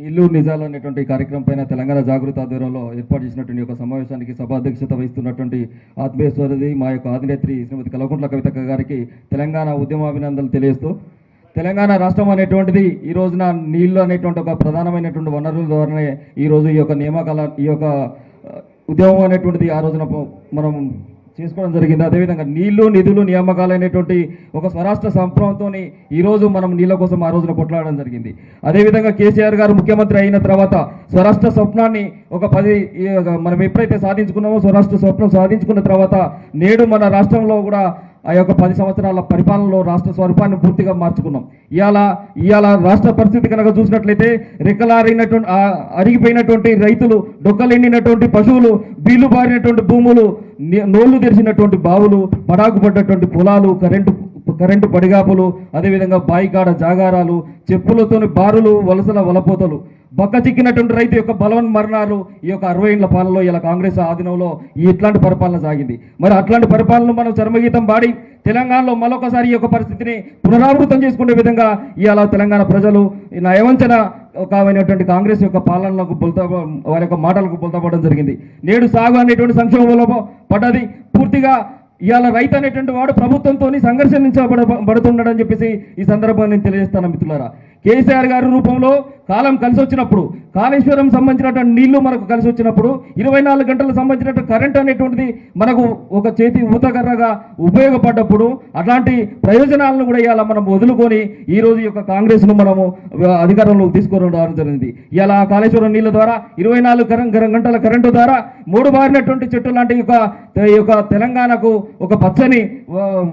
నీళ్ళు నిజాలు అనేటువంటి కార్యక్రమం పైన తెలంగాణ జాగృత ఆధ్వర్యంలో ఏర్పాటు చేసినటువంటి ఒక సమావేశానికి సభాధ్యక్షత వహిస్తున్నటువంటి ఆత్మీయస్వరది మా యొక్క అధినేత్రి శ్రీమతి కల్వకుంట్ల కవితక్క గారికి తెలంగాణ ఉద్యమాభినందనలు తెలియజేస్తూ తెలంగాణ రాష్ట్రం అనేటువంటిది ఈ రోజున నీళ్ళు అనేటువంటి ఒక ప్రధానమైనటువంటి వనరుల ద్వారానే ఈ రోజు ఈ యొక్క నియామకాల ఈ యొక్క ఉద్యమం అనేటువంటిది ఆ రోజున మనం చేసుకోవడం జరిగింది. అదేవిధంగా నీళ్ళు నిధులు నియామకాలు అనేటువంటి ఒక స్వరాష్ట్ర సంప్రమంతో ఈరోజు మనం నీళ్ళ కోసం ఆ రోజున కొట్లాడడం జరిగింది. అదేవిధంగా కేసీఆర్ గారు ముఖ్యమంత్రి అయిన తర్వాత స్వరాష్ట్ర స్వప్నాన్ని ఒక పది మనం ఎప్పుడైతే సాధించుకున్నామో స్వరాష్ట్ర స్వప్నం సాధించుకున్న తర్వాత నేడు మన రాష్ట్రంలో కూడా ఆ యొక్క పది సంవత్సరాల పరిపాలనలో రాష్ట్ర స్వరూపాన్ని పూర్తిగా మార్చుకున్నాం. ఇవాళ ఇవాళ రాష్ట్ర పరిస్థితి కనుక చూసినట్లయితే రెక్కలారినటువంటి అరిగిపోయినటువంటి రైతులు డొక్కలెండినటువంటి పశువులు బీలు బారినటువంటి భూములు నోళ్ళు తెరిచినటువంటి బావులు పడాకు పడ్డటువంటి పొలాలు కరెంటు కరెంటు పడిగాపులు అదేవిధంగా బాయికాడ జాగారాలు చెప్పులతోని బారులు వలసల వలపోతలు. బక్క చిక్కినటువంటి రైతు యొక్క బలవన్ మరణాలు ఈ యొక్క అరవై ఏళ్ళ పాలనలో ఇలా కాంగ్రెస్ ఆధీనంలో ఈ ఇట్లాంటి పరిపాలన సాగింది. మరి అట్లాంటి పరిపాలన మనం చర్మగీతం పాడి తెలంగాణలో మరొకసారి ఈ యొక్క పరిస్థితిని పునరావృతం చేసుకునే విధంగా ఇలా తెలంగాణ ప్రజలు నయవంచన కామైనటువంటి కాంగ్రెస్ యొక్క పాలనలకు బుల్తా వారి యొక్క మాటలకు బుల్తపడడం జరిగింది. నేడు సాగు అనేటువంటి సంక్షోభంలో పడ్డది. పూర్తిగా ఇవాళ రైతు అనేటువంటి వాడు ప్రభుత్వంతో సంఘర్షించబడ చెప్పేసి ఈ సందర్భాన్ని నేను తెలియజేస్తాను మిత్రులారా. కేసీఆర్ గారి రూపంలో కాలం కలిసి వచ్చినప్పుడు కాళేశ్వరం సంబంధించినటువంటి నీళ్ళు మనకు కలిసి వచ్చినప్పుడు ఇరవై నాలుగు గంటలకు సంబంధించినటువంటి కరెంట్ అనేటువంటిది మనకు ఒక చేతి ఊతకర్రగా ఉపయోగపడ్డప్పుడు అట్లాంటి ప్రయోజనాలను కూడా ఇవాళ మనం వదులుకొని ఈ రోజు యొక్క కాంగ్రెస్ను మనము అధికారంలోకి తీసుకురావడం జరిగింది. ఇలా కాళేశ్వరం నీళ్ళ ద్వారా ఇరవై నాలుగు గంటల కరెంటు ద్వారా మూడు బారినటువంటి చెట్టు లాంటి యొక్క యొక్క తెలంగాణకు ఒక పచ్చని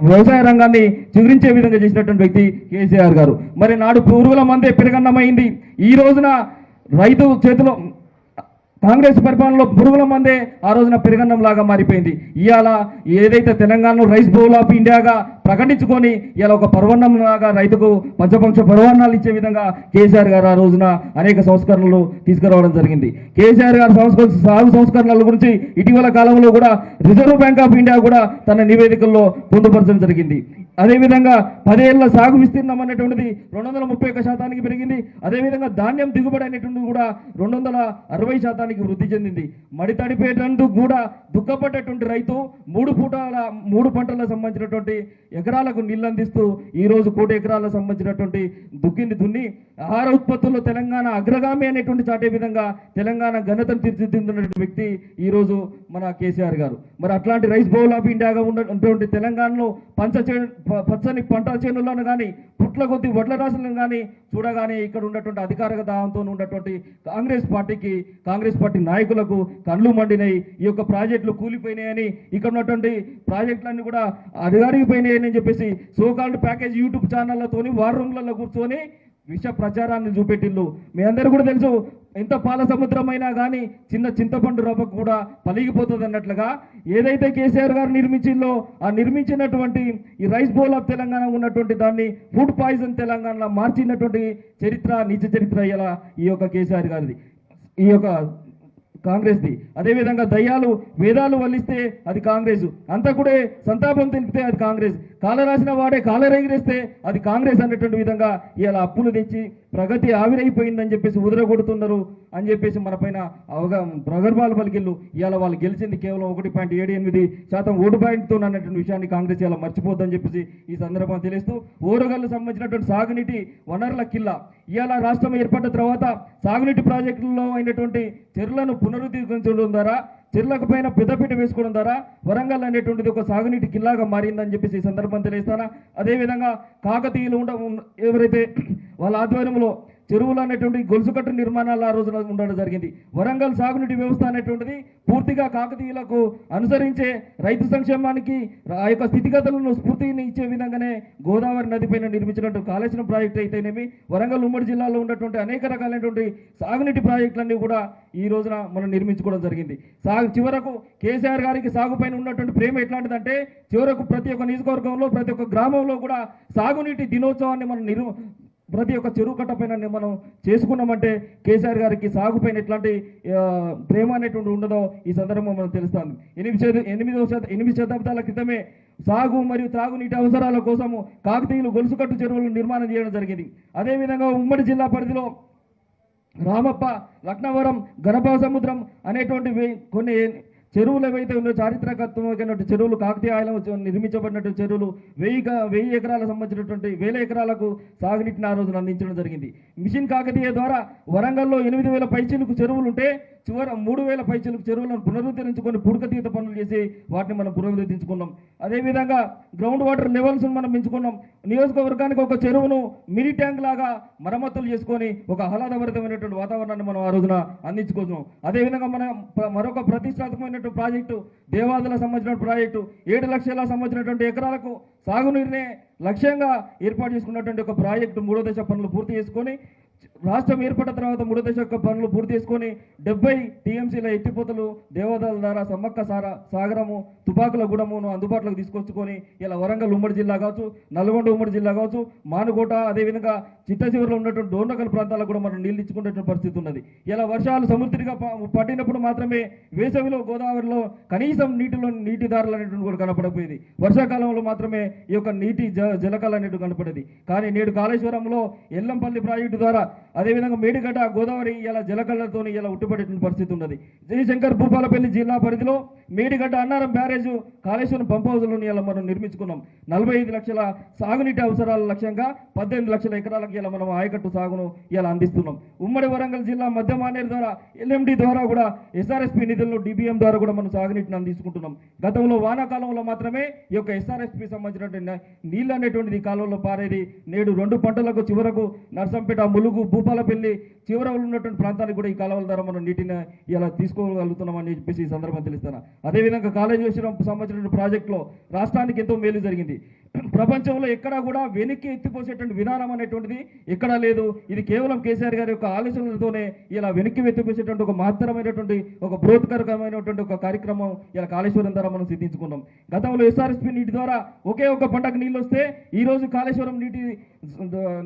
వ్యవసాయ రంగాన్ని చిగురించే విధంగా చేసినటువంటి వ్యక్తి కేసీఆర్ గారు. మరి నాడు పూర్వుల మందే పెరగన్నమైంది. ఈ ఈ రోజున రైతు చేతిలో కాంగ్రెస్ పరిపాలనలో పురుగుల మందే ఆ రోజున పెరుగన్నం లాగా మారిపోయింది. ఇవాళ ఏదైతే తెలంగాణలో రైస్ బౌల్ ఆఫ్ ఇండియాగా ప్రకటించుకొని ఇలా ఒక పర్వన్నం రైతుకు పంచపంచ పర్వన్నాలు ఇచ్చే విధంగా కేసీఆర్ గారు ఆ రోజున అనేక సంస్కరణలు తీసుకురావడం జరిగింది. కేసీఆర్ గారు సంస్కరణ సాగు సంస్కరణల గురించి ఇటీవల కాలంలో కూడా రిజర్వ్ బ్యాంక్ ఆఫ్ ఇండియా కూడా తన నివేదికల్లో పొందుపరచడం జరిగింది. అదేవిధంగా పదేళ్ళ సాగు విస్తీర్ణం అనేటువంటిది రెండు వందల ముప్పై ఒక్క శాతానికి పెరిగింది. అదేవిధంగా ధాన్యం దిగుబడి అనేటువంటిది కూడా రెండు వందల అరవై శాతానికి వృద్ధి చెందింది. మడి తడిపేటందుకు కూడా దుఃఖపడ్డటువంటి రైతు మూడు పూటల మూడు పంటలకు సంబంధించినటువంటి ఎకరాలకు నీళ్ళు అందిస్తూ ఈ రోజు కోటి ఎకరాలకు సంబంధించినటువంటి దుక్కిని దున్ని ఆహార ఉత్పత్తుల్లో తెలంగాణ అగ్రగామి అనేటువంటి చాటే విధంగా తెలంగాణ ఘనతను తీర్చిదిద్దినటువంటి వ్యక్తి ఈ రోజు మన కేసీఆర్ గారు. మరి అట్లాంటి రైస్ బౌల్ ఆఫ్ ఇండియాగా ఉన్నటువంటి తెలంగాణలో పంచ పచ్చని పంట చేనులను కానీ పుట్ల కొద్ది వడ్ల రాసులను కానీ చూడగానే ఇక్కడ ఉన్నటువంటి అధికార దాహంతో ఉన్నటువంటి కాంగ్రెస్ పార్టీకి కాంగ్రెస్ పార్టీ నాయకులకు కళ్ళు మండినాయి. ఈ యొక్క ప్రాజెక్టులు కూలిపోయినాయని ఇక్కడ ఉన్నటువంటి ప్రాజెక్టులన్నీ కూడా అని చెప్పేసి సోకాల్డ్ ప్యాకేజ్ యూట్యూబ్ ఛానళ్ళతోని వార్ రూమ్లలో కూర్చొని విష ప్రచారాన్ని చూపెట్టిండు. మీ అందరూ కూడా తెలుసు ఎంత పాల సముద్రమైనా కానీ చిన్న చింతపండు రవ్వకు కూడా పలిగిపోతుంది అన్నట్లుగా. ఏదైతే కేసీఆర్ గారు నిర్మించిందో ఆ నిర్మించినటువంటి ఈ రైస్ బౌల్ ఆఫ్ తెలంగాణ ఉన్నటువంటి దాన్ని ఫుడ్ పాయిజన్ తెలంగాణలో మార్చినటువంటి చరిత్ర నిజ చరిత్ర ఇలా ఈ యొక్క కేసీఆర్ గారిది ఈ యొక్క కాంగ్రెస్ది. అదేవిధంగా దయ్యాలు వేదాలు వల్లిస్తే అది కాంగ్రెస్. అంతా కూడా సంతాపం తెలిపితే అది కాంగ్రెస్. కాల రాసిన వాడే కాలర్ అది కాంగ్రెస్ అనేటువంటి విధంగా ఇలా అప్పులు తెచ్చి ప్రగతి ఆవిరైపోయిందని చెప్పేసి ఉదరగొడుతున్నారు అని చెప్పేసి మన పైన అవగా ప్రగర్భాలు పలికిళ్ళు ఇవాళ వాళ్ళు గెలిచింది కేవలం ఒకటి పాయింట్ ఏడు ఎనిమిది శాతం ఓటు పాయింట్తో అన్నటువంటి విషయాన్ని కాంగ్రెస్ ఇలా మర్చిపోద్దని చెప్పేసి ఈ సందర్భంగా తెలుస్తూ ఓరుగల్లు సంబంధించినటువంటి సాగునీటి వనరుల కిల్లా. ఇవాళ రాష్ట్రం ఏర్పడిన తర్వాత సాగునీటి ప్రాజెక్టుల్లో అయినటువంటి చెరువులను పునరుద్ధరించడం ద్వారా చెర్లకు పైన పెద్దపీట వేసుకోవడం ద్వారా వరంగల్ అనేటువంటిది ఒక సాగునీటి కిల్లాగా మారిందని చెప్పేసి ఈ సందర్భం తెలియస్తాను అదేవిధంగా కాకతీయులు ఉండ ఎవరైతే వాళ్ళ ఆధ్వర్యంలో చెరువులు అనేటువంటి గొలుసుకట్టు నిర్మాణాలు ఆ రోజున ఉండడం జరిగింది. వరంగల్ సాగునీటి వ్యవస్థ అనేటువంటిది పూర్తిగా కాకతీయులకు అనుసరించే రైతు సంక్షేమానికి ఆ యొక్క స్థితిగతులను స్ఫూర్తిని ఇచ్చే విధంగానే గోదావరి నదిపైన నిర్మించినటువంటి కాళేశ్వరం ప్రాజెక్ట్ అయితేనేమి వరంగల్ ఉమ్మడి జిల్లాలో ఉన్నటువంటి అనేక రకాలైనటువంటి సాగునీటి ప్రాజెక్టులన్నీ కూడా ఈ రోజున మనం నిర్మించుకోవడం జరిగింది. సాగు చివరకు కేసీఆర్ గారికి సాగుపైన ఉన్నటువంటి ప్రేమ ఎట్లాంటిదంటే చివరకు ప్రతి ఒక్క నియోజకవర్గంలో ప్రతి ఒక్క గ్రామంలో కూడా సాగునీటి దినోత్సవాన్ని మనం నిరు ప్రతి ఒక్క చెరువు కట్ట పైన మనం చేసుకున్నామంటే కేసీఆర్ గారికి సాగుపైన ఎట్లాంటి ప్రేమ అనేటువంటి ఉండదో ఈ సందర్భం మనం తెలుస్తాం ఎనిమిది శత- ఎనిమిదవ ఎనిమిది శతాబ్దాల క్రితమే సాగు మరియు త్రాగునీటి అవసరాల కోసము కాకతీయులు గొలుసుకట్టు చెరువులను నిర్మాణం చేయడం జరిగింది. అదేవిధంగా ఉమ్మడి జిల్లా పరిధిలో రామప్ప లక్నవరం గణప సముద్రం అనేటువంటి కొన్ని చెరువులు ఏవైతే ఉన్నాయో చారిత్రకత్వమైనటువంటి చెరువులు కాకతీయ ఆయిలం నిర్మించబడినటువంటి చెరువులు వెయ్యి వెయ్యి ఎకరాలకు సంబంధించినటువంటి వేల ఎకరాలకు సాగునీటిని ఆ రోజున అందించడం జరిగింది. మిషన్ కాకతీయ ద్వారా వరంగల్లో ఎనిమిది వేల పైచీలకు చెరువులు ఉంటే చివర మూడు వేల పైచీలకు చెరువులను పునరుద్ధరించుకొని పుడకతీత పనులు చేసి వాటిని మనం పునరుద్ధరించుకున్నాం అదేవిధంగా గ్రౌండ్ వాటర్ లెవెల్స్ను మనం పెంచుకున్నాం. నియోజకవర్గానికి ఒక చెరువును మినీ ట్యాంక్ లాగా మరమ్మతులు చేసుకొని ఒక ఆహ్లాదభరితమైనటువంటి వాతావరణాన్ని మనం ఆ రోజున అందించుకున్నాం. అదేవిధంగా మనం మరొక ప్రతిష్టాత్మకమైనటువంటి ప్రాజెక్టు దేవాదులకు సంబంధించిన ప్రాజెక్టు ఏడు లక్షల సంబంధించినటువంటి ఎకరాలకు సాగునీరునే లక్ష్యంగా ఏర్పాటు చేసుకున్నటువంటి ఒక ప్రాజెక్టు మూడో దశ పనులు పూర్తి చేసుకొని రాష్ట్రం ఏర్పడిన తర్వాత మూడో దశ యొక్క పనులు పూర్తి చేసుకొని డెబ్బై టీఎంసీల ఎత్తిపోతలు దేవాదాల ద్వారా సమ్మక్క సారా సాగరము తుపాకుల గూడమును అందుబాటులోకి తీసుకొచ్చుకొని ఇలా వరంగల్ ఉమ్మడి జిల్లా కావచ్చు నల్గొండ ఉమ్మడి జిల్లా కావచ్చు మానుకోట అదేవిధంగా చిట్టచివరిలో ఉన్నటువంటి డోర్నకల్ ప్రాంతాలకు కూడా మనం నీళ్ళు ఇచ్చుకునేటువంటి పరిస్థితి ఉన్నది. ఇలా వర్షాలు సమృద్ధిగా పడినప్పుడు మాత్రమే వేసవిలో గోదావరిలో కనీసం నీటిలో నీటి దారులు అనేటువంటి కూడా కనపడపోయేది వర్షాకాలంలో మాత్రమే ఈ యొక్క నీటి జ జలకాలు అనేటువంటి కనపడేది. కానీ నేడు కాళేశ్వరంలో ఎల్లంపల్లి ప్రాజెక్టు ద్వారా అదేవిధంగా మేడిగడ్డ గోదావరి ఇలా జలకళతో ఇలా ఉట్టుపడేటువంటి పరిస్థితి ఉన్నది. జయశంకర్ భూపాలపల్లి జిల్లా పరిధిలో మేడిగడ్డ అన్నారం బ్యారేజ్ కాళేశ్వరం పంప్ హౌజ్లను ఇలా మనం నిర్మించుకున్నాం. నలభై ఐదు లక్షల సాగునీటి అవసరాల లక్ష్యంగా పద్దెనిమిది లక్షల ఎకరాలకు ఇలా మనం ఆయకట్టు సాగును ఇలా అందిస్తున్నాం. ఉమ్మడి వరంగల్ జిల్లా మధ్య మానేరు ద్వారా ఎల్ఎండి ద్వారా కూడా ఎస్ఆర్ఎస్పి నిధులను డిబిఎం ద్వారా కూడా మనం సాగునీటిని అందించుకుంటున్నాం. గతంలో వానాకాలంలో మాత్రమే ఈ యొక్క ఎస్ఆర్ఎస్పి సంబంధించినటువంటి నీళ్ళు అనేటువంటిది కాలంలో పారేది. నేడు రెండు పంటలకు చివరకు నర్సంపేట ములుగు భూపాలపల్లి చివరలో ఉన్నటువంటి ప్రాంతానికి కూడా ఈ కాలువల ద్వారా మనం నీటిని ఇలా తీసుకోగలుగుతున్నామని చెప్పేసి ఈ సందర్భంగా తెలుస్తాను. అదేవిధంగా కాళేశ్వరం సంబంధించిన ప్రాజెక్టులో రాష్ట్రానికి ఎంతో మేలు జరిగింది. ప్రపంచంలో ఎక్కడా కూడా వెనక్కి ఎత్తిపోసేటువంటి విధానం అనేటువంటిది ఎక్కడా లేదు. ఇది కేవలం కేసీఆర్ గారి యొక్క ఆలోచనలతోనే ఇలా వెనక్కి ఎత్తిపోసేటువంటి ఒక మహత్తరమైనటువంటి ఒక బృహత్కరమైనటువంటి ఒక కార్యక్రమం ఇలా కాళేశ్వరం ద్వారా మనం సిద్ధించుకున్నాం. గతంలో ఎస్ఆర్ఎస్పీ నీటి ద్వారా ఒకే ఒక పంటకు నీళ్ళు వస్తే ఈ రోజు కాళేశ్వరం నీటి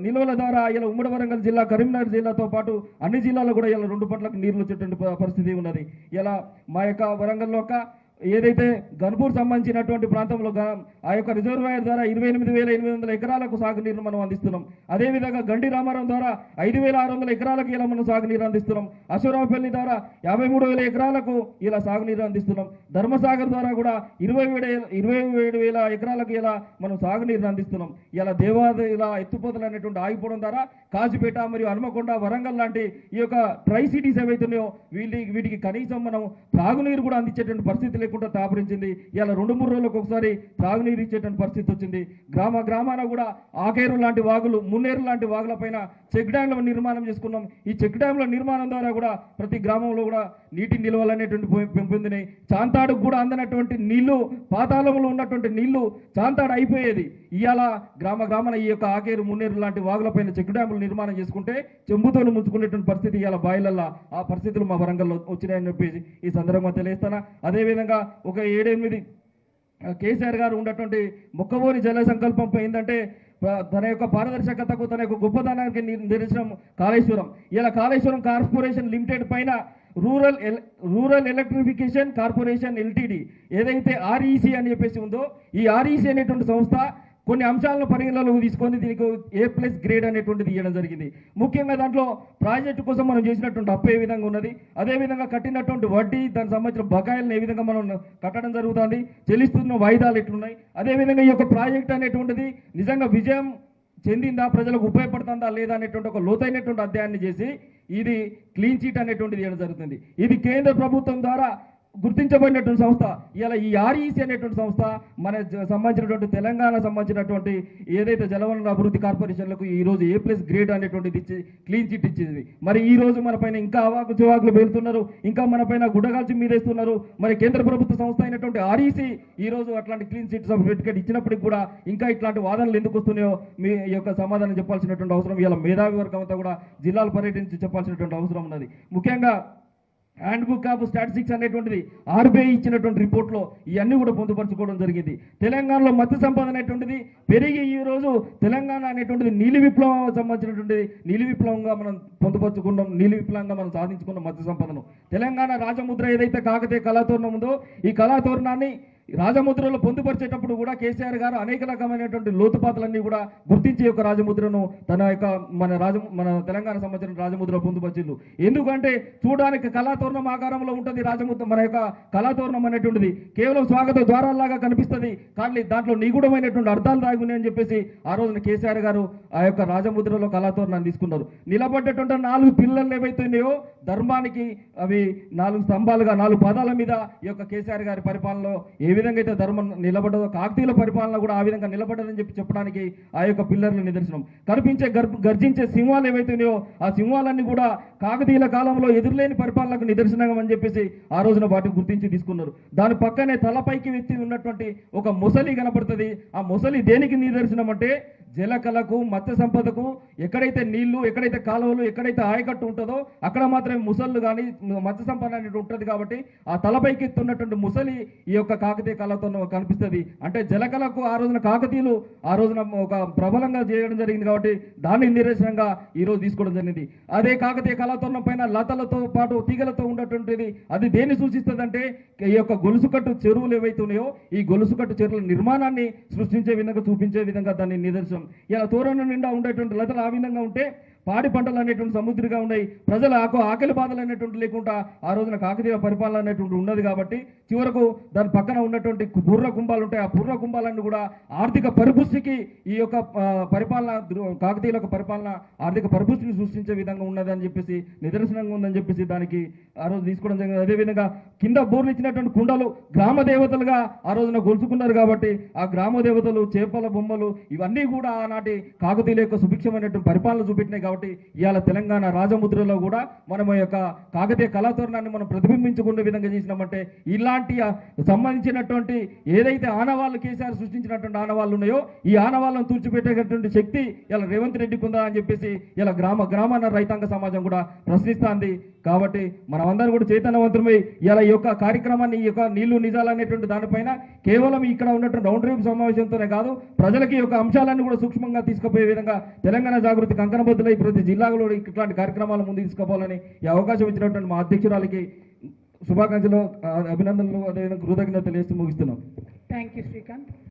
నిల్వల ద్వారా ఇలా ఉమ్మడి వరంగల్ జిల్లా కరీంనగర్ జిల్లాతో పాటు అన్ని జిల్లాల్లో కూడా ఇలా రెండు పంటలకు నీళ్ళు వచ్చేటువంటి పరిస్థితి ఉన్నది. ఇలా మా యొక్క వరంగల్లో ఒక ఏదైతే గన్పూర్ సంబంధించినటువంటి ప్రాంతంలో ఆ యొక్క రిజర్వాయర్ ద్వారా ఇరవై ఎనిమిది వేల ఎనిమిది వందల ఎకరాలకు సాగునీరును మనం అందిస్తున్నాం. అదేవిధంగా గండి రామారం ద్వారా ఐదు వేల ఆరు వందల ఎకరాలకు ఇలా మనం సాగునీరు అందిస్తున్నాం. అశ్వరావుపల్లి ద్వారా యాభై మూడు వేల ఎకరాలకు ఇలా సాగునీరు అందిస్తున్నాం. ధర్మసాగర్ ద్వారా కూడా ఇరవై ఏడు ఇరవై ఏడు వేల ఎకరాలకు ఇలా మనం సాగునీరును అందిస్తున్నాం. ఇలా దేవాది ఇలా ఎత్తుపోతలు అనేటువంటి ఆగిపోవడం ద్వారా కాజుపేట మరియు హనుమకొండ వరంగల్ లాంటి ఈ యొక్క ట్రై సిటీస్ ఏవైతున్నాయో వీటి వీటికి కనీసం మనం తాగునీరు కూడా అందించేటువంటి పరిస్థితి లేకుండా తాపరించింది. ఇలా రెండు మూడు రోజులకు ఒకసారి త్రాగునీరు ఇచ్చేటువంటి పరిస్థితి వచ్చింది. గ్రామ గ్రామాన కూడా ఆకేరు లాంటి వాగులు మున్నేరు లాంటి వాగుల పైన చెక్ డ్యాంల నిర్మాణం చేసుకున్నాం. ఈ చెక్ డ్యాంల నిర్మాణం ద్వారా కూడా ప్రతి గ్రామంలో కూడా నీటి నిల్వలు అనేటువంటి పెంపొందినాయి. చాంతాడుకు కూడా అందనటువంటి నీళ్ళు పాతాళంలో ఉన్నటువంటి నీళ్ళు చాంతాడు అయిపోయేది. ఇవాళ గ్రామ గ్రామాన ఈ యొక్క ఆకేరు మున్నేరు లాంటి వాగులపైన చెక్ డ్యాంలు నిర్మాణం చేసుకుంటే చెంబుతో ముంచుకునేటువంటి పరిస్థితి ఇవాళ బాయిలల్లా ఆ పరిస్థితులు మా వరంగల్లో వచ్చినాయని చెప్పేసి ఈ సందర్భంగా తెలియస్తానా అదేవిధంగా ఒక ఏడెనిమిది కేసీఆర్ గారు ఉన్నటువంటి ముక్కబోని జల సంకల్పం ఏంటంటే తన యొక్క పారదర్శకతకు తన యొక్క గొప్పతనానికి ని- కాళేశ్వరం. ఇలా కాళేశ్వరం కార్పొరేషన్ లిమిటెడ్ పైన rural rural electrification corporation LTD ఏదైతే ఆర్ఈసీ అని చెప్పేసి ఉందో ఈ ఆర్ఈసీ అనేటువంటి సంస్థ కొన్ని అంశాలను పరిగణలోకి తీసుకొని దీనికి ఏ ప్లస్ గ్రేడ్ అనేటువంటిది ఇవ్వడం జరిగింది. ముఖ్యంగా దాంట్లో ప్రాజెక్టు కోసం మనం చేసినటువంటి అప్పు ఏ విధంగా ఉన్నది? అదేవిధంగా కట్టినటువంటి వడ్డీ దానికి సంబంధించిన బకాయిలను ఏ విధంగా మనం కట్టడం జరుగుతుంది? చెల్లిస్తున్న వాయిదాలు ఎట్లున్నాయి? అదేవిధంగా ఈ యొక్క ప్రాజెక్ట్ అనేటువంటిది నిజంగా విజయం చెందిందా? ప్రజలకు ఉపయోగపడుతుందా? లేదా? అనేటువంటి ఒక లోతైనటువంటి అధ్యయనాన్ని చేసి ఇది క్లీన్ చీట్ అనేటువంటిది ఇవ్వడం జరుగుతుంది. ఇది కేంద్ర ప్రభుత్వం ద్వారా గుర్తించబడినటువంటి సంస్థ. ఇలా ఈ ఆర్ఈసీ అనేటువంటి సంస్థ మన సంబంధించినటువంటి తెలంగాణ సంబంధించినటువంటి ఏదైతే జలవనరుల అభివృద్ధి కార్పొరేషన్లకు ఈ రోజు ఏ ప్లస్ గ్రేడ్ అనేటువంటిది ఇచ్చి క్లీన్ చిట్ ఇచ్చింది. మరి ఈ రోజు మన పైన ఇంకా అవాకు చివాకులు పేలుతున్నారు ఇంకా మన పైన గుడ్డగాల్చి మీదేస్తున్నారు మరి కేంద్ర ప్రభుత్వ సంస్థ అయినటువంటి ఆర్ఈసీ ఈ రోజు అట్లాంటి క్లీన్ చిట్ సర్టిఫికేట్ ఇచ్చినప్పటికి కూడా ఇంకా ఇట్లాంటి వాదనలు ఎందుకు వస్తున్నాయో మీ యొక్క సమాధానం చెప్పాల్సినటువంటి అవసరం ఇలా మేధావి వర్గం అంతా కూడా జిల్లాలు పర్యటించి చెప్పాల్సినటువంటి అవసరం ఉన్నది. ముఖ్యంగా హ్యాండ్ బుక్ ఆఫ్ స్టాటిస్టిక్స్ అనేటువంటిది ఆర్బీఐ ఇచ్చినటువంటి రిపోర్ట్లో ఇవన్నీ కూడా పొందుపరచుకోవడం జరిగింది. తెలంగాణలో మత్స్య సంపద అనేటువంటిది పెరిగి ఈ రోజు తెలంగాణ అనేటువంటిది నీలి విప్లవం సంబంధించినటువంటి నీలి విప్లవంగా మనం పొందుపరుచుకున్నాం నీలి విప్లవంగా మనం సాధించుకున్నాం మత్స్య సంపదను. తెలంగాణ రాజముద్ర ఏదైతే కాకతీయ కళాతోరణం ఉందో ఈ కళాతోరణాన్ని రాజముద్రలో పొందుపరిచేటప్పుడు కూడా కేసీఆర్ గారు అనేక రకమైనటువంటి లోతుపాతలన్నీ కూడా గుర్తించి యొక్క రాజముద్రను తన యొక్క మన రాజ మన తెలంగాణ సంబంధించిన రాజముద్ర పొందుపరిచిండు. ఎందుకంటే చూడడానికి కళాతోరణం ఆకారంలో ఉంటుంది రాజముద్ర మన యొక్క కళాతోరణం అనేటువంటిది. కేవలం స్వాగత ద్వారాల్లాగా కనిపిస్తుంది. కానీ దాంట్లో నిగూఢమైనటువంటి అర్థాలు దాగి ఉన్నాయని చెప్పేసి ఆ రోజున కేసీఆర్ గారు ఆ యొక్క రాజముద్రలో కళాతోరణాన్ని తీసుకున్నారు. నిలబడ్డటువంటి నాలుగు పిల్లలు ఏవైతున్నాయో ధర్మానికి అవి నాలుగు స్తంభాలుగా నాలుగు పదాల మీద ఈ యొక్క కేసీఆర్ గారి పరిపాలనలో ఏ విధంగా అయితే ధర్మం నిలబడ్డదో కాకతీయుల పరిపాలన కూడా ఆ విధంగా నిలబడ్డదని చెప్పి చెప్పడానికి ఆ యొక్క పిల్లర్లు నిదర్శనం. కనిపించే గర్జించే సింహాలు ఏవైతే ఉన్నాయో ఆ సింహాలన్నీ కూడా కాకతీయుల కాలంలో ఎదురులేని పరిపాలనకు నిదర్శనం అని చెప్పేసి ఆ రోజున వాటిని గుర్తించి తీసుకున్నారు. దాని పక్కనే తలపైకి వ్యక్తి ఉన్నటువంటి ఒక ముసలి కనపడుతుంది. ఆ ముసలి దేనికి నిదర్శనం అంటే జలకళకు మత్స్య సంపదకు ఎక్కడైతే నీళ్ళు ఎక్కడైతే కాలువలు ఎక్కడైతే ఆయకట్టు ఉంటుందో అక్కడ మాత్రమే ముసళ్ళు కానీ మత్స్య సంపద అనేది ఉంటుంది కాబట్టి ఆ తలపైకి ఎత్తున్నటువంటి ముసలి ఈ యొక్క కాకతీయ కళతో కనిపిస్తుంది. అంటే జలకళకు ఆ రోజున కాకతీయులు ఆ రోజున ఒక ప్రబలంగా చేయడం జరిగింది కాబట్టి దాన్ని నిరసనంగా ఈ రోజు తీసుకోవడం జరిగింది. అదే కాకతీయ కళాతోరణం పైన లతలతో పాటు తీగలతో ఉన్నటువంటిది అది దేన్ని సూచిస్తుంది అంటే ఈ యొక్క గొలుసుకట్టు చెరువులు ఏవైతే ఉన్నాయో ఈ గొలుసుకట్టు చెరువుల నిర్మాణాన్ని సృష్టించే విధంగా చూపించే విధంగా దాన్ని నిదర్శనం. ఇలా తోరణం నిండా ఉండేటువంటి లతలు ఆ విధంగా ఉంటే పాడి పంటలు అనేటువంటి సమృద్ధిగా ఉన్నాయి. ప్రజల ఆకు ఆకలి బాధలు అనేటువంటి లేకుండా ఆ రోజున కాకతీయ పరిపాలన అనేటువంటి ఉన్నది కాబట్టి చివరకు దాని పక్కన ఉన్నటువంటి బుర్ర కుంభాలు ఉంటాయి. ఆ బుర్ర కుంభాలన్నీ కూడా ఆర్థిక పరిపుష్టికి ఈ యొక్క పరిపాలన కాకతీయుల యొక్క పరిపాలన ఆర్థిక పరిపుష్టిని సృష్టించే విధంగా ఉన్నది అని చెప్పేసి నిదర్శనంగా ఉందని చెప్పేసి దానికి ఆ రోజు తీసుకోవడం జరిగింది. అదేవిధంగా కింద బోర్లు ఇచ్చినటువంటి కుండలు గ్రామ దేవతలుగా ఆ రోజున గొలుచుకున్నారు కాబట్టి ఆ గ్రామ దేవతలు చేపల బొమ్మలు ఇవన్నీ కూడా ఆనాటి కాకతీయుల యొక్క సుభిక్షమైనటువంటి పరిపాలన చూపెట్టినాయి కాబట్టి ఇవాళ తెలంగాణ రాజముద్రలో కూడా మనం యొక్క కాకతీయ కళాతోరణాన్ని మనం ప్రతిబింబించుకునే విధంగా చేసినామంటే ఇలాంటి సంబంధించినటువంటి ఏదైతే ఆనవాళ్ళు కేసీఆర్ సృష్టించినటువంటి ఆనవాళ్ళు ఉన్నాయో ఈ ఆనవాళ్ళను తుడిచిపెట్టేటటువంటి శక్తి ఇలా రేవంత్ రెడ్డికి ఉందా అని చెప్పేసి ఇలా గ్రామ గ్రామాన రైతాంగ సమాజం కూడా ప్రశ్నిస్తుంది. కాబట్టి మనమందరం కూడా చైతన్యవంతమై ఇలా ఈ యొక్క కార్యక్రమాన్ని ఈ యొక్క నీళ్ళు నిజాలు అనేటువంటి దానిపైన కేవలం ఇక్కడ ఉన్నటువంటి రౌండ్ రేపు సమావేశంతోనే కాదు ప్రజలకి ఈ యొక్క అంశాలన్నీ కూడా సూక్ష్మంగా తీసుకుపోయే విధంగా తెలంగాణ జాగృతి కంకణబద్దులై ప్రతి జిల్లాలో ఇట్లాంటి కార్యక్రమాలు ముందు తీసుకోవాలని ఈ అవకాశం ఇచ్చినటువంటి మా అధ్యక్షురాలకి శుభాకాంక్షలు అభినందనలు అదేవిధంగా కృతజ్ఞత తెలియజేస్తూ ముగిస్తున్నాం. Thank you Srikanth